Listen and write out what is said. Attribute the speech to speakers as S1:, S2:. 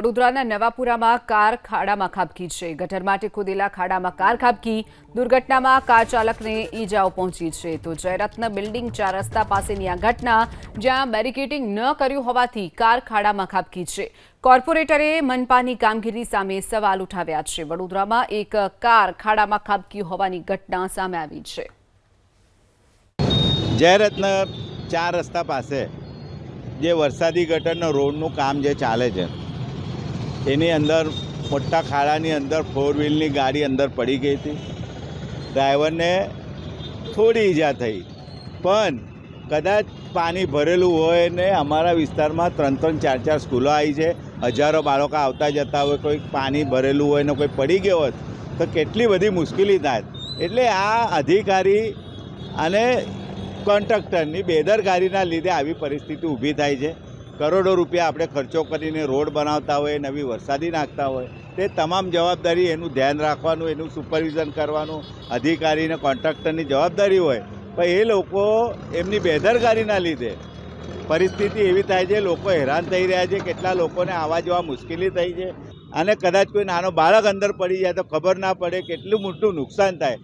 S1: વડોદરાના નવાપુરામાં કાર ખાડામાં ખાબકી છે. ગટર માટે ખોદેલા ખાડામાં કાર ખાબકી. દુર્ઘટનામાં કાર ચાલકને ઈજાઓ પહોંચી છે. તો જયરત્ન બિલ્ડિંગ ચાર રસ્તા પાસેની આ ઘટના, જ્યાં બેરિકેડિંગ ન કર્યું હોવાથી કાર ખાડામાં ખાબકી છે. કોર્પોરેટરે મનપાની કામગીરી સામે સવાલ ઉઠાવ્યા છે. વડોદરામાં એક કાર ખાડામાં ખાબકી હોવાની ઘટના સામે આવી છે.
S2: જયરત્ન ચાર રસ્તા પાસે જે વરસાદી ગટરનો રોડનું કામ જે ચાલે છે એની અંદર મોટા ખાડાની અંદર ફોર વ્હીલની ગાડી અંદર પડી ગઈ હતી. ડ્રાઈવરને થોડી ઈજા થઈ. પણ કદાચ પાણી ભરેલું હોય ને અમારા વિસ્તારમાં ત્રણ ત્રણ ચાર ચાર સ્કૂલો આવી છે. હજારો બાળકો આવતા જતા હોય, કોઈ પાણી ભરેલું હોય ને કોઈ પડી ગયો હોત, તો કેટલી બધી મુશ્કેલી થાય. એટલે આ અધિકારી અને કોન્ટ્રાક્ટરની બેદરકારીના લીધે આવી પરિસ્થિતિ ઊભી થાય છે. કરોડો રૂપિયા આપણે ખર્ચો કરીને રોડ બનાવતા હોય, નવી વરસાદી નાખતા હોય, તે તમામ જવાબદારી એનું ધ્યાન રાખવાનું, એનું સુપરવિઝન કરવાનું, અધિકારીને કોન્ટ્રાક્ટરની જવાબદારી હોય. પણ એ લોકો એમની બેદરકારીના લીધે પરિસ્થિતિ એવી થાય છે, લોકો હેરાન થઈ રહ્યા છે, કેટલા લોકોને આવવા જવા મુશ્કેલી થઈ છે. અને કદાચ કોઈ નાનો બાળક અંદર પડી જાય તો ખબર ના પડે કેટલું મોટું નુકસાન થાય.